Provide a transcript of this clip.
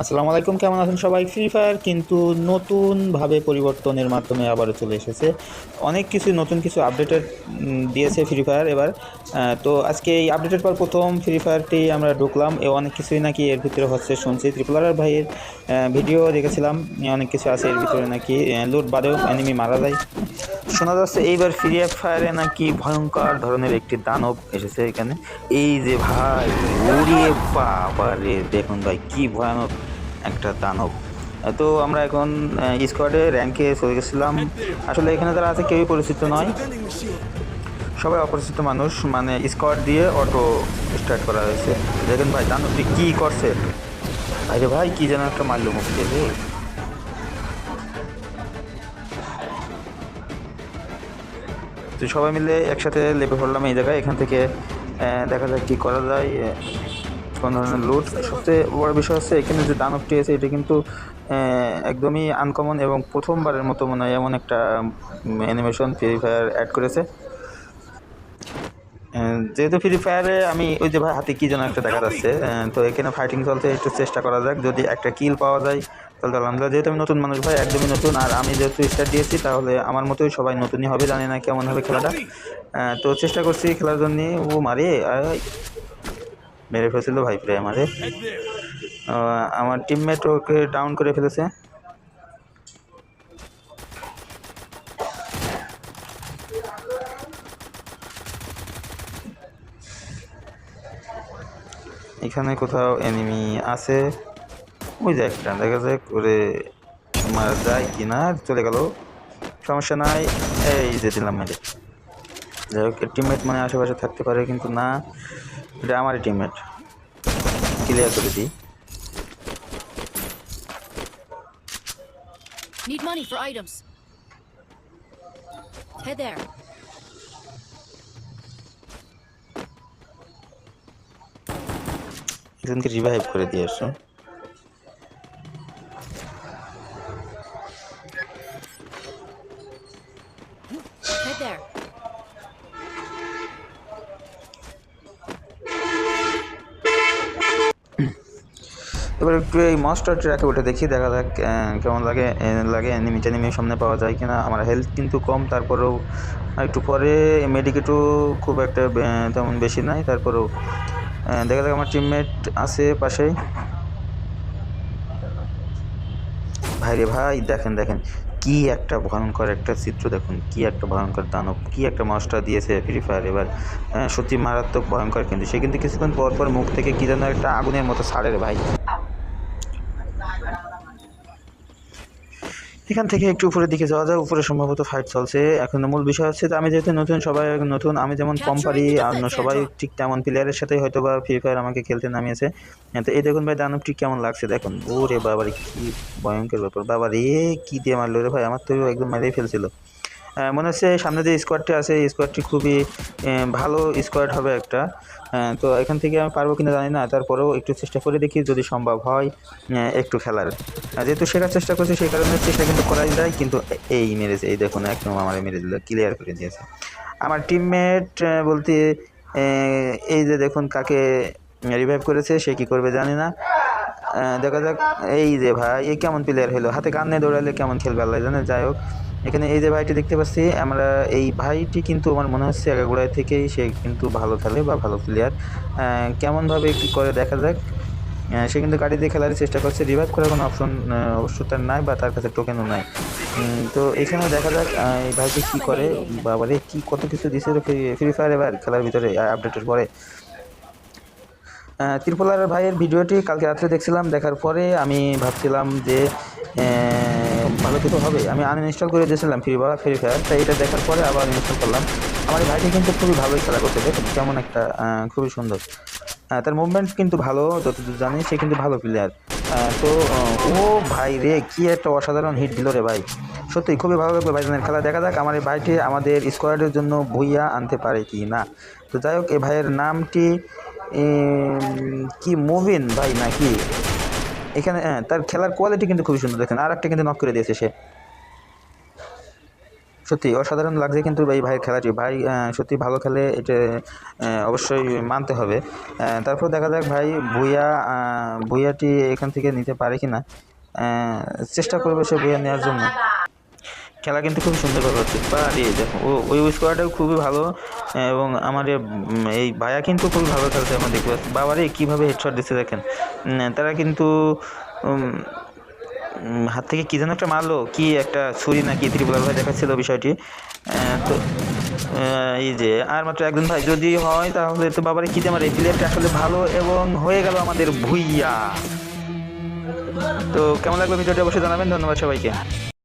আসসালামু আলাইকুম, কেমন আছেন সবাই? ফ্রি ফায়ার কিন্তু নতুনভাবে পরিবর্তনের মাধ্যমে আবারও চলে এসেছে। অনেক কিছু, নতুন কিছু আপডেটের দিয়েছে ফ্রি ফায়ার এবার। তো আজকে এই আপডেটের পর প্রথম ফ্রি ফায়ারটি আমরা ঢুকলাম। এ অনেক কিছুই নাকি এর ভিতরে হচ্ছে শুনছি। ত্রিপুলার ভাইয়ের ভিডিও দেখেছিলাম। অনেক কিছু আছে এর ভিতরে নাকি। লুট বাদেও এনিমি মারা যায়। শোনা যাচ্ছে এইবার ফ্রি ফায়ারে নাকি ভয়ঙ্কর ধরনের একটি দানব এসেছে এখানে। এই যে ভাই, ওরে বাবা রে দেখুন ভাই, কি ভয়ানক একটা দানব। তো আমরা এখন স্কোয়াডে র্যাঙ্কে চলে গেছিলাম। আসলে এখানে যারা আছে, কেউই পরিচিত নয়। সবাই অপরিচিত মানুষ মানে স্কোয়াড দিয়ে অটো স্টার্ট করা হয়েছে। দেখেন ভাই, দানবটি কী করছে? আরে ভাই, কী যেন একটা মারলো মুখ দিয়ে তো সবাই মিলে একসাথে লেপে পড়লাম এই জায়গায়। এখান থেকে দেখা যায় কী করা যায় কোনো ধরনের লুট সবচেয়ে বড় বিষয় হচ্ছে এখানে যে দানবটি আছে, এটা কিন্তু একদমই আনকমন এবং প্রথমবারের মতো মনে হয় এমন একটা অ্যানিমেশন ফ্রি ফায়ার অ্যাড করেছে। যেহেতু ফ্রি ফায়ারে আমি ওই যে ভাই হাতে কী যেন একটা দেখা যাচ্ছে তো এখানে ফাইটিং চলতে একটু চেষ্টা করা যাক যদি একটা কিল পাওয়া যায় তাহলে আলহামদুলিল্লাহ যেহেতু আমি নতুন মানুষ ভাই একদমই নতুন আর আমি যেহেতু স্টার্ট দিয়েছি তাহলে আমার মতোই সবাই নতুনই হবে জানি না কেমন হবে খেলাটা। তো চেষ্টা করছি খেলার জন্য ও মারে মেরে ফেলছিল ভাই প্রায় আমারে। আমার টিমমেট ওকে ডাউন করে ফেলেছে। এখানে কোথাও এনিমি আছে। ওই যে একটা, দেখা যাক ওরে মারা যায় কি না চলে গেল। সমস্যা নাই, এই যে দিলাম মেরে যাই হোক টিমমেট মানে আশেপাশে থাকতে পারে কিন্তু না, এটা আমারই টিমমেট ক্লিয়ার করে দিই। Need money for items. Head there. একজনকে রিভাইভ করে দিয়ে আসো। এবার একটু এই মাস্টার ট্র্যাকে উঠে দেখি দেখা যাক কেমন লাগে লাগে এনিমি টেনিমি সামনে পাওয়া যায় কিনা। আমার হেলথ কিন্তু কম তারপরেও একটু পরে মেডিকেটও খুব একটা তেমন বেশি নাই তারপরেও দেখা যাক আমার টিমমেট আছে পাশেই। ভাই রে ভাই, দেখেন দেখেন, কি একটা ভয়ঙ্কর একটা চিত্র দেখুন, কি একটা ভয়ঙ্কর দানব, কি একটা মাস্টার দিয়েছে ফ্রি ফায়ার এবার। হ্যাঁ সত্যি মারাত্মক ভয়ঙ্কর কিন্তু, সে কিন্তু কিছুক্ষণ পর পর মুখ থেকে কী যেন একটা আগুনের মতো ছাড়ে ভাই। এখান থেকে একটু উপরের দিকে যাওয়া যায় উপরে সম্ভবত ফাইট চলছে। এখন মূল বিষয় হচ্ছে যে আমি যেহেতু নতুন সবাই নতুন আমি যেমন কম পারি আর অন্য সবাই ঠিক তেমন প্লেয়ারের সাথেই হয়তো বা ফ্রি ফায়ার আমাকে খেলতে নামিয়েছে। হ্যাঁ, তো এই দেখুন ভাই দানব ঠিক কেমন লাগছে? দেখুন ওরে বাবারে কি ভয়ঙ্কর ব্যাপার। বাবা রে কি দিয়ে মারলো রে ভাই? আমার তো একদম মেরেই ফেলছিল। মনে হচ্ছে সামনে যে স্কোয়াডটি আছে, এই স্কোয়াডটি খুবই ভালো স্কোয়াড হবে একটা। তো এখান থেকে আমি পারব কিনা জানি না, তারপরেও একটু চেষ্টা করে দেখি যদি সম্ভব হয় একটু খেলার। যেহেতু শেখার চেষ্টা করছি, সেই কারণে চেষ্টা কিন্তু করাই যায়, কিন্তু এই মেরেছে এই দেখুন, একদম আমার মেরে দিল ক্লিয়ার করে দিয়েছে। আমার টিমমেট বলতে এই যে দেখুন, কাকে রিভাইভ করেছে, সে কি করবে জানি না। দেখা যাক, এই যে ভাই এই কেমন প্লেয়ার হলো? হাতে গান নিয়ে দৌড়ালে কেমন খেলবে আল্লাহ জানে, যাই হোক। এখানে এই যে ভাইটি দেখতে পাচ্ছি, আমরা এই ভাইটি কিন্তু আমার মনে হচ্ছে একাগোড়ায় থেকেই সে কিন্তু ভালো খেলে বা ভালো প্লেয়ার কেমনভাবে কী করে দেখা যাক। সে কিন্তু গাড়ি দিয়ে খেলার চেষ্টা করছে রিভাইভ করার কোনো অপশন অবশ্য তার নাই বা তার কাছে টোকেনও নাই। তো এখানেও দেখা যাক এই ভাইটি কী করে, বাবারে, কী কত কিছু দিছে ফ্রি ফায়ার এবার খেলার ভিতরে আপডেটের পরে। ত্রিপোলার ভাইয়ের ভিডিওটি কালকে রাত্রে দেখছিলাম, দেখার পরে আমি ভাবছিলাম যে ভালো কিছু হবে। আমি আনইনস্টল করে দিয়েছিলাম ফ্রি বা ফ্রি ফায়ার তাই এটা দেখার পরে আবার ইনস্টল করলাম। আমার ভাইটি কিন্তু খুবই ভালোই খেলা করছে, দেখুন কেমন একটা খুবই সুন্দর। তার মুভমেন্ট কিন্তু ভালো, যতদূর জানি সে কিন্তু ভালো প্লেয়ার তো, ও ভাই রে, কি একটা অসাধারণ হিট দিল রে ভাই। সত্যি খুবই ভালো লাগবে ভাইজানের খেলা। দেখা যাক আমার এই ভাইটি আমাদের স্কোয়াডের জন্য ভুইয়া আনতে পারে কি না। তো যাই হোক, এই ভাইয়ের নামটি কি মুভিন ভাই নাকি? এখানে হ্যাঁ, তার খেলার কোয়ালিটি কিন্তু খুবই সুন্দর দেখেন। আর একটা কিন্তু নক করে দিয়েছে সে। সত্যি অসাধারণ লাগছে কিন্তু এই ভাইয়ের খেলাটি। ভাই সত্যি ভালো খেলে এটা অবশ্যই মানতে হবে। তারপর দেখা যাক ভাই ভুইয়া ভুইয়াটি এখান থেকে নিতে পারে কি না চেষ্টা করবে সে ভুইয়া নেওয়ার জন্য। খেলা কিন্তু খুব সুন্দরভাবে হচ্ছে। পারি দেখো, ও, ওই স্কোয়াডটাও খুবই ভালো, এবং আমার এই ভাইয়া কিন্তু খুবই ভালো খেলছে আমরা দেখতে পাচ্ছি। বাবারে, কীভাবে হেডশট দিচ্ছে দেখেন। তারা কিন্তু হাত থেকে কী যেন একটা মারলো, কি একটা ছুরি না নাকি ত্রিপুলার ভাই দেখাচ্ছিল বিষয়টি। তো এই যে, আর মাত্র একজন ভাই যদি হয়, তাহলে তো বাবারে কী যে আমার এই প্লেয়ারটা আসলে ভালো এবং হয়ে গেল আমাদের ভুইয়া। তো কেমন লাগল ভিডিওটি অবশ্যই জানাবেন, ধন্যবাদ সবাইকে।